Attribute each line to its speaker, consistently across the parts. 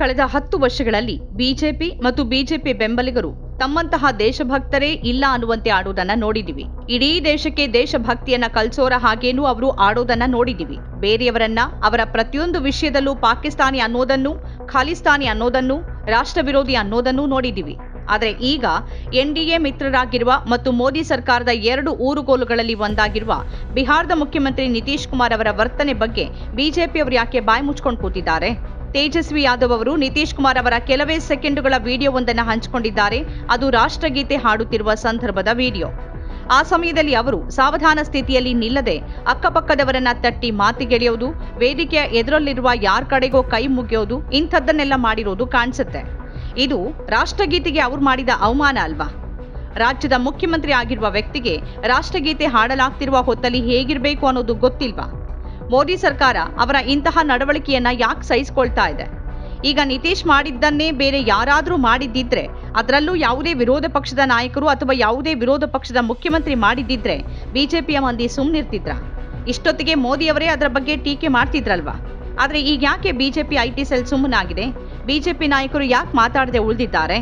Speaker 1: ಕಳೆದ ಹತ್ತು ವರ್ಷಗಳಲ್ಲಿ ಬಿಜೆಪಿ ಮತ್ತು ಬಿಜೆಪಿ ಬೆಂಬಲಿಗರು ತಮ್ಮಂತಹ ದೇಶಭಕ್ತರೇ ಇಲ್ಲ ಅನ್ನುವಂತೆ ಆಡೋದನ್ನ ನೋಡಿದಿವಿ. ಇಡೀ ದೇಶಕ್ಕೆ ದೇಶಭಕ್ತಿಯನ್ನ ಕಲ್ಸೋರ ಹಾಗೇನೂ ಅವರು ಆಡೋದನ್ನ ನೋಡಿದಿವಿ. ಬೇರೆಯವರನ್ನ, ಅವರ ಪ್ರತಿಯೊಂದು ವಿಷಯದಲ್ಲೂ ಪಾಕಿಸ್ತಾನಿ ಅನ್ನೋದನ್ನು, ಖಾಲಿಸ್ತಾನಿ ಅನ್ನೋದನ್ನು ರಾಷ್ಟ್ರ ವಿರೋಧಿ ಅನ್ನೋದನ್ನು ನೋಡಿದಿವಿ. ಆದರೆ ಈಗ ಎನ್ಡಿಎ ಮಿತ್ರರಾಗಿರುವ ಮತ್ತು ಮೋದಿ ಸರ್ಕಾರದ ಎರಡು ಊರುಗೋಲುಗಳಲ್ಲಿ ಒಂದಾಗಿರುವ ಬಿಹಾರದ ಮುಖ್ಯಮಂತ್ರಿ ನಿತೀಶ್ ಕುಮಾರ್ ಅವರ ವರ್ತನೆ ಬಗ್ಗೆ ಬಿಜೆಪಿಯವರು ಯಾಕೆ ಬಾಯಿ ಮುಚ್ಕೊಂಡು ಕೂತಿದ್ದಾರೆ? ತೇಜಸ್ವಿ ಯಾದವ್ ಅವರು ನಿತೀಶ್ ಕುಮಾರ್ ಅವರ ಕೆಲವೇ ಸೆಕೆಂಡುಗಳ ವಿಡಿಯೋವೊಂದನ್ನು ಹಂಚಿಕೊಂಡಿದ್ದಾರೆ. ಅದು ರಾಷ್ಟ್ರಗೀತೆ ಹಾಡುತ್ತಿರುವ ಸಂದರ್ಭದ ವಿಡಿಯೋ. ಆ ಸಮಯದಲ್ಲಿ ಅವರು ಸಾವಧಾನ ಸ್ಥಿತಿಯಲ್ಲಿ ನಿಲ್ಲದೆ ಅಕ್ಕಪಕ್ಕದವರನ್ನ ತಟ್ಟಿ ಮಾತಿಗೆಳೆಯೋದು, ವೇದಿಕೆಯ ಎದುರಲ್ಲಿರುವ ಯಾರ ಕಡೆಗೋ ಕೈ ಮುಗಿಯೋದು, ಇಂಥದ್ದನ್ನೆಲ್ಲ ಮಾಡಿರೋದು ಕಾಣಿಸುತ್ತೆ. ಇದು ರಾಷ್ಟ್ರಗೀತೆಗೆ ಅವ್ರು ಮಾಡಿದ ಅವಮಾನ ಅಲ್ವಾ? ರಾಜ್ಯದ ಮುಖ್ಯಮಂತ್ರಿ ಆಗಿರುವ ವ್ಯಕ್ತಿಗೆ ರಾಷ್ಟ್ರಗೀತೆ ಹಾಡಲಾಗ್ತಿರುವ ಹೊತ್ತಲ್ಲಿ ಹೇಗಿರಬೇಕು ಅನ್ನೋದು ಗೊತ್ತಿಲ್ವಾ? ಮೋದಿ ಸರ್ಕಾರ ಅವರ ಇಂತಹ ನಡವಳಿಕೆಯನ್ನ ಯಾಕೆ ಸಹಿಸ್ಕೊಳ್ತಾ ಇದೆ? ಈಗ ನಿತೀಶ್ ಮಾಡಿದ್ದನ್ನೇ ಬೇರೆ ಯಾರಾದರೂ ಮಾಡಿದ್ದಿದ್ರೆ ಅದರಲ್ಲೂ ಯಾವುದೇ ವಿರೋಧ ಪಕ್ಷದ ನಾಯಕರು ಅಥವಾ ಯಾವುದೇ ವಿರೋಧ ಪಕ್ಷದ ಮುಖ್ಯಮಂತ್ರಿ ಮಾಡಿದ್ದಿದ್ರೆ ಬಿಜೆಪಿಯ ಮಂದಿ ಸುಮ್ಮನಿರ್ತಿದ್ರ ಇಷ್ಟೊತ್ತಿಗೆ ಮೋದಿಯವರೇ ಅದರ ಬಗ್ಗೆ ಟೀಕೆ ಮಾಡ್ತಿದ್ರಲ್ವಾ? ಆದರೆ ಈಗ ಯಾಕೆ ಬಿಜೆಪಿ ಐಟಿ ಸೆಲ್ ಸುಮ್ಮನಾಗಿದೆ ಬಿಜೆಪಿ ನಾಯಕರು ಯಾಕೆ ಮಾತಾಡದೆ ಉಳಿದಿದ್ದಾರೆ?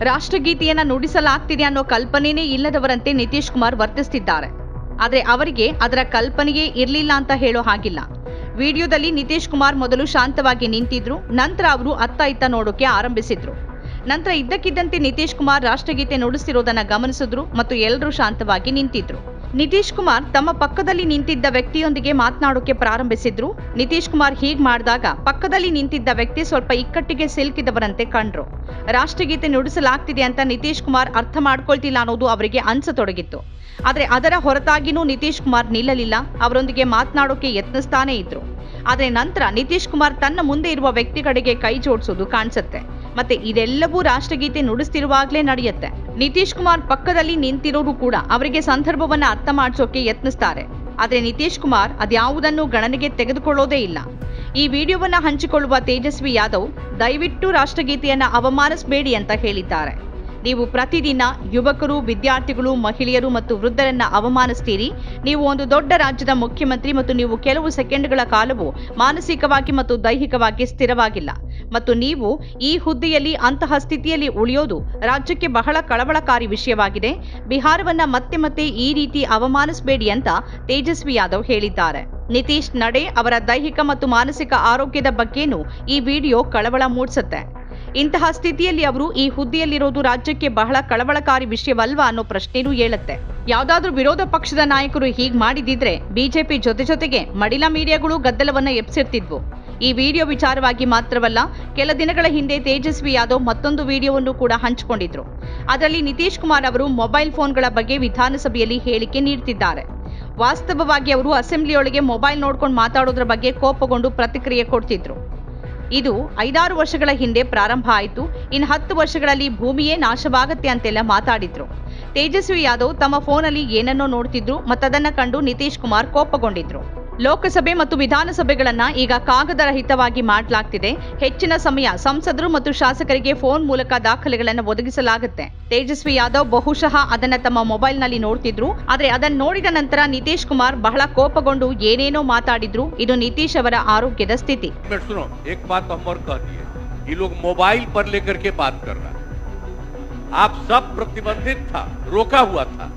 Speaker 1: ರಾಷ್ಟ್ರಗೀತೆಯನ್ನ ನುಡಿಸಲಾಗ್ತಿದೆ ಅನ್ನೋ ಕಲ್ಪನೆನೇ ಇಲ್ಲದವರಂತೆ ನಿತೀಶ್ ಕುಮಾರ್ ವರ್ತಿಸ್ತಿದ್ದಾರೆ. ಆದರೆ ಅವರಿಗೆ ಅದರ ಕಲ್ಪನೆಯೇ ಇರಲಿಲ್ಲ ಅಂತ ಹೇಳೋ ಹಾಗಿಲ್ಲ. ವಿಡಿಯೋದಲ್ಲಿ ನಿತೀಶ್ ಕುಮಾರ್ ಮೊದಲು ಶಾಂತವಾಗಿ ನಿಂತಿದ್ರು, ನಂತರ ಅವರು ಅತ್ತ ಇತ್ತ ನೋಡೋಕೆ ಆರಂಭಿಸಿದ್ರು. ನಂತರ ಇದ್ದಕ್ಕಿದ್ದಂತೆ ನಿತೀಶ್ ಕುಮಾರ್ ರಾಷ್ಟ್ರಗೀತೆ ನುಡಿಸ್ತಿರೋದನ್ನ ಗಮನಿಸಿದ್ರು ಮತ್ತು ಎಲ್ಲರೂ ಶಾಂತವಾಗಿ ನಿಂತಿದ್ರು. ನಿತೀಶ್ ಕುಮಾರ್ ತಮ್ಮ ಪಕ್ಕದಲ್ಲಿ ನಿಂತಿದ್ದ ವ್ಯಕ್ತಿಯೊಂದಿಗೆ ಮಾತನಾಡೋಕೆ ಪ್ರಾರಂಭಿಸಿದ್ರು. ನಿತೀಶ್ ಕುಮಾರ್ ಹೀಗ್ ಮಾಡಿದಾಗ ಪಕ್ಕದಲ್ಲಿ ನಿಂತಿದ್ದ ವ್ಯಕ್ತಿ ಸ್ವಲ್ಪ ಇಕ್ಕಟ್ಟಿಗೆ ಸಿಲುಕಿದವರಂತೆ ಕಂಡ್ರು. ರಾಷ್ಟ್ರಗೀತೆ ನುಡಿಸಲಾಗ್ತಿದೆ ಅಂತ ನಿತೀಶ್ ಕುಮಾರ್ ಅರ್ಥ ಮಾಡ್ಕೊಳ್ತಿಲ್ಲ ಅನ್ನೋದು ಅವರಿಗೆ ಅನ್ಸತೊಡಗಿತ್ತು. ಆದ್ರೆ ಅದರ ಹೊರತಾಗಿನೂ ನಿತೀಶ್ ಕುಮಾರ್ ನಿಲ್ಲಲಿಲ್ಲ, ಅವರೊಂದಿಗೆ ಮಾತನಾಡೋಕೆ ಯತ್ನಿಸ್ತಾನೇ ಇದ್ರು. ಆದ್ರೆ ನಂತರ ನಿತೀಶ್ ಕುಮಾರ್ ತನ್ನ ಮುಂದೆ ಇರುವ ವ್ಯಕ್ತಿ ಕಡೆಗೆ ಕೈ ಜೋಡಿಸೋದು ಕಾಣಿಸುತ್ತೆ. ಮತ್ತೆ ಇದೆಲ್ಲವೂ ರಾಷ್ಟ್ರಗೀತೆ ನುಡಿಸ್ತಿರುವಾಗಲೇ ನಡೆಯುತ್ತೆ. ನಿತೀಶ್ ಕುಮಾರ್ ಪಕ್ಕದಲ್ಲಿ ನಿಂತಿರೋರು ಕೂಡ ಅವರಿಗೆ ಸಂದರ್ಭವನ್ನ ಅರ್ಥ ಮಾಡಿಸೋಕೆ ಯತ್ನಿಸ್ತಾರೆ. ಆದರೆ ನಿತೀಶ್ ಕುಮಾರ್ ಅದ್ಯಾವುದನ್ನು ಗಣನೆಗೆ ತೆಗೆದುಕೊಳ್ಳೋದೇ ಇಲ್ಲ. ಈ ವಿಡಿಯೋವನ್ನ ಹಂಚಿಕೊಳ್ಳುವ ತೇಜಸ್ವಿ ಯಾದವ್, ದಯವಿಟ್ಟು ರಾಷ್ಟ್ರಗೀತೆಯನ್ನ ಅವಮಾನಿಸಬೇಡಿ ಅಂತ ಹೇಳಿದ್ದಾರೆ. ನೀವು ಪ್ರತಿದಿನ ಯುವಕರು, ವಿದ್ಯಾರ್ಥಿಗಳು, ಮಹಿಳೆಯರು ಮತ್ತು ವೃದ್ಧರನ್ನ ಅವಮಾನಿಸ್ತೀರಿ. ನೀವು ಒಂದು ದೊಡ್ಡ ರಾಜ್ಯದ ಮುಖ್ಯಮಂತ್ರಿ ಮತ್ತು ನೀವು ಕೆಲವು ಸೆಕೆಂಡ್ಗಳ ಕಾಲವು ಮಾನಸಿಕವಾಗಿ ಮತ್ತು ದೈಹಿಕವಾಗಿ ಸ್ಥಿರವಾಗಿಲ್ಲ. ಮತ್ತು ನೀವು ಈ ಹುದ್ದೆಯಲ್ಲಿ ಅಂತಹ ಸ್ಥಿತಿಯಲ್ಲಿ ಉಳಿಯೋದು ರಾಜ್ಯಕ್ಕೆ ಬಹಳ ಕಳವಳಕಾರಿ ವಿಷಯವಾಗಿದೆ. ಬಿಹಾರವನ್ನ ಮತ್ತೆ ಮತ್ತೆ ಈ ರೀತಿ ಅವಮಾನಿಸಬೇಡಿ ಅಂತ ತೇಜಸ್ವಿ ಯಾದವ್ ಹೇಳಿದ್ದಾರೆ. ನಿತೀಶ್ ನಡೆ ಅವರ ದೈಹಿಕ ಮತ್ತು ಮಾನಸಿಕ ಆರೋಗ್ಯದ ಬಗ್ಗೆನೂ ಈ ವಿಡಿಯೋ ಕಳವಳ ಮೂಡಿಸುತ್ತೆ. ಇಂತಹ ಸ್ಥಿತಿಯಲ್ಲಿ ಅವರು ಈ ಹುದ್ದೆಯಲ್ಲಿರೋದು ರಾಜ್ಯಕ್ಕೆ ಬಹಳ ಕಳವಳಕಾರಿ ವಿಷಯವಲ್ವಾ ಅನ್ನೋ ಪ್ರಶ್ನೆನೂ ಹೇಳುತ್ತೆ ಯಾವ್ದಾದ್ರೂ ವಿರೋಧ ಪಕ್ಷದ ನಾಯಕರು ಹೀಗ್ ಮಾಡಿದಿದ್ರೆ ಬಿಜೆಪಿ ಜೊತೆ ಜೊತೆಗೆ ಮಡಿಲ ಮೀಡಿಯಾಗಳು ಗದ್ದಲವನ್ನ ಎಬ್ಸಿರ್ತಿದ್ವು. ಈ ವಿಡಿಯೋ ವಿಚಾರವಾಗಿ ಮಾತ್ರವಲ್ಲ, ಕೆಲ ದಿನಗಳ ಹಿಂದೆ ತೇಜಸ್ವಿ ಯಾದವ್ ಮತ್ತೊಂದು ವಿಡಿಯೋವನ್ನು ಕೂಡ ಹಂಚಿಕೊಂಡಿದ್ರು. ಅದರಲ್ಲಿ ನಿತೀಶ್ ಕುಮಾರ್ ಅವರು ಮೊಬೈಲ್ ಫೋನ್ಗಳ ಬಗ್ಗೆ ವಿಧಾನಸಭೆಯಲ್ಲಿ ಹೇಳಿಕೆ ನೀಡುತ್ತಿದ್ದಾರೆ ವಾಸ್ತವವಾಗಿ ಅವರು ಅಸೆಂಬ್ಲಿಯೊಳಗೆ ಮೊಬೈಲ್ ನೋಡ್ಕೊಂಡು ಮಾತಾಡೋದ್ರ ಬಗ್ಗೆ ಕೋಪಗೊಂಡು ಪ್ರತಿಕ್ರಿಯೆ ಕೊಡ್ತಿದ್ರು. ಇದು ಐದಾರು ವರ್ಷಗಳ ಹಿಂದೆ ಪ್ರಾರಂಭ ಆಯಿತು ಇನ್ನು ಹತ್ತು ವರ್ಷಗಳಲ್ಲಿ ಭೂಮಿಯೇ ನಾಶವಾಗತ್ತೆ ಅಂತೆಲ್ಲ ಮಾತಾಡಿದ್ರು. ತೇಜಸ್ವಿ ಯಾದವ್ ತಮ್ಮ ಫೋನಲ್ಲಿ ಏನನ್ನೋ ನೋಡ್ತಿದ್ರು ಮತ್ತದನ್ನ ಕಂಡು ನಿತೀಶ್ ಕುಮಾರ್ ಕೋಪಗೊಂಡಿದ್ರು. ಲೋಕಸಭೆ ಮತ್ತು ವಿಧಾನಸಭೆಗಳನ್ನ ಈಗ ಕಾಗದರಹಿತವಾಗಿ ಮಾಡಲಾಗ್ತಿದೆ ಹೆಚ್ಚಿನ ಸಮಯ ಸಂಸದರು ಮತ್ತು ಶಾಸಕರಿಗೆ ಫೋನ್ ಮೂಲಕ ದಾಖಲೆಗಳನ್ನು ಒದಗಿಸಲಾಗುತ್ತೆ ತೇಜಸ್ವಿ ಯಾದವ್ ಬಹುಶಃ ಅದನ್ನ ತಮ್ಮ ಮೊಬೈಲ್ನಲ್ಲಿ ನೋಡ್ತಿದ್ರು ಆದ್ರೆ ಅದನ್ನ ನೋಡಿದ ನಂತರ ನಿತೀಶ್ ಕುಮಾರ್ ಬಹಳ ಕೋಪಗೊಂಡು ಏನೇನೋ ಮಾತಾಡಿದ್ರು ಇದು ನಿತೀಶ್ ಅವರ ಆರೋಗ್ಯದ ಸ್ಥಿತಿ
Speaker 2: मिनट सुनो एक बात हम और कह दिए ये लोग मोबाइल पर लेकर के बात कर रहा है आप सब प्रतिबंधित था रोका हुआ था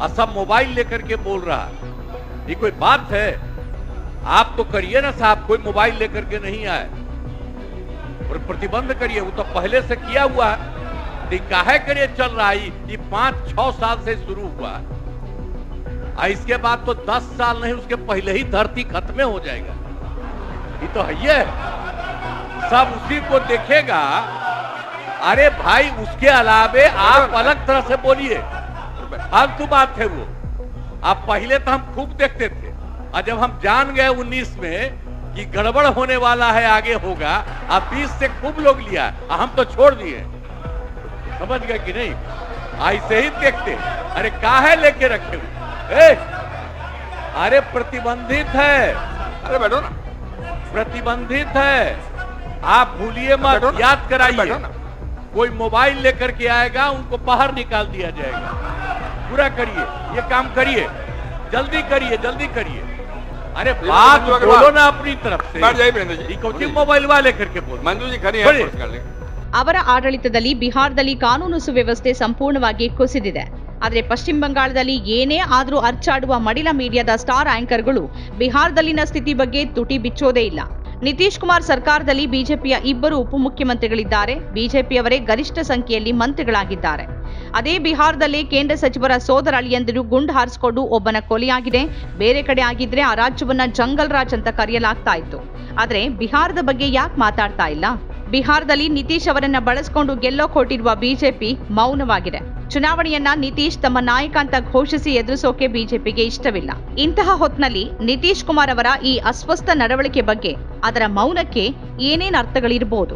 Speaker 2: और सब मोबाइल लेकर के बोल रहा है ये कोई बात है आप तो करिए ना साहब, कोई मोबाइल लेकर के नहीं आए। और प्रतिबंध करिए, वो तो पहले से किया हुआ है। ये काहे करे चल रहा है, ये पाँच, छह साल से शुरू हुआ और इसके बाद तो दस साल नहीं, उसके पहले ही धरती खत्म हो जाएगा। ये तो है ही है। सब उसी को देखेगा। अरे भाई, उसके अलावे आप अलग तरह से बोलिए। फालतू बात है वो। आप पहले तो हम खूब देखते थे। और जब हम जान गए उन्नीस में कि गड़बड़ होने वाला है आगे होगा अब बीस से खूब लोग लिया और हम तो छोड़ दिए। समझ गए कि नहीं? ऐसे ही देखते। अरे काहे लेके रखे हुए? ए, अरे प्रतिबंधित है।
Speaker 3: अरे बैठो ना।
Speaker 2: प्रतिबंधित है। आप भूलिए मत याद कराइए। कोई मोबाइल लेकर के आएगा उनको बाहर निकाल दिया जाएगा। पूरा करिए ये काम करिए। जल्दी करिए जल्दी करिए। अरे बात
Speaker 3: मंजू अग्रवाल।
Speaker 2: बोलो ना अपनी तरफ से
Speaker 3: बैठ जाइए वीरेंद्र जी
Speaker 2: ये कौन सी मोबाइल वाले करके बोल
Speaker 3: मंजू जी खड़ी
Speaker 2: बड़ी।
Speaker 3: है पुरस्कार लेके।
Speaker 1: ಅವರ ಆಡಳಿತದಲ್ಲಿ ಬಿಹಾರದಲ್ಲಿ ಕಾನೂನು ಸುವ್ಯವಸ್ಥೆ ಸಂಪೂರ್ಣವಾಗಿ ಕುಸಿದಿದೆ ಆದರೆ ಪಶ್ಚಿಮ ಬಂಗಾಳದಲ್ಲಿ ಏನೇ ಆದರೂ ಅರ್ಚಾಡುವ ಮಡಿಲ ಮೀಡಿಯಾದ ಸ್ಟಾರ್ ಆಂಕರ್ಗಳು ಬಿಹಾರದಲ್ಲಿನ ಸ್ಥಿತಿ ಬಗ್ಗೆ ತುಟಿ ಬಿಚ್ಚೋದೇ ಇಲ್ಲ ನಿತೀಶ್ ಕುಮಾರ್ ಸರ್ಕಾರದಲ್ಲಿ ಬಿಜೆಪಿಯ ಇಬ್ಬರು ಉಪಮುಖ್ಯಮಂತ್ರಿಗಳಿದ್ದಾರೆ. ಬಿಜೆಪಿಯವರೇ ಗರಿಷ್ಠ ಸಂಖ್ಯೆಯಲ್ಲಿ ಮಂತ್ರಿಗಳಾಗಿದ್ದಾರೆ. ಅದೇ ಬಿಹಾರದಲ್ಲಿ ಕೇಂದ್ರ ಸಚಿವರ ಸೋದರ ಅಳಿಯಂದಿರು ಗುಂಡು ಹಾರಿಸಿಕೊಂಡು ಒಬ್ಬನ ಕೊಲೆಯಾಗಿದೆ. ಬೇರೆ ಕಡೆ ಆಗಿದ್ರೆ ಆ ರಾಜ್ಯವನ್ನ ಜಂಗಲ್ ರಾಜ್ ಅಂತ ಕರೆಯಲಾಗ್ತಾ ಇತ್ತು. ಆದರೆ ಬಿಹಾರದ ಬಗ್ಗೆ ಯಾಕೆ ಮಾತಾಡ್ತಾ ಇಲ್ಲ? ಬಿಹಾರದಲ್ಲಿ ನಿತೀಶ್ ಅವರನ್ನ ಬಳಸಿಕೊಂಡು ಗೆಲ್ಲೋಕ್ ಹೊರಟಿರುವ ಬಿಜೆಪಿ ಮೌನವಾಗಿದೆ. ಚುನಾವಣೆಯನ್ನ ನಿತೀಶ್ ತಮ್ಮ ನಾಯಕ ಅಂತ ಘೋಷಿಸಿ ಎದುರಿಸೋಕೆ ಬಿಜೆಪಿಗೆ ಇಷ್ಟವಿಲ್ಲ. ಇಂತಹ ಹೊತ್ನಲ್ಲಿ ನಿತೀಶ್ ಕುಮಾರ್ ಅವರ ಈ ಅಸ್ವಸ್ಥ ನಡವಳಿಕೆ ಬಗ್ಗೆ ಅದರ ಮೌನಕ್ಕೆ ಏನೇನು ಅರ್ಥಗಳಿರಬಹುದು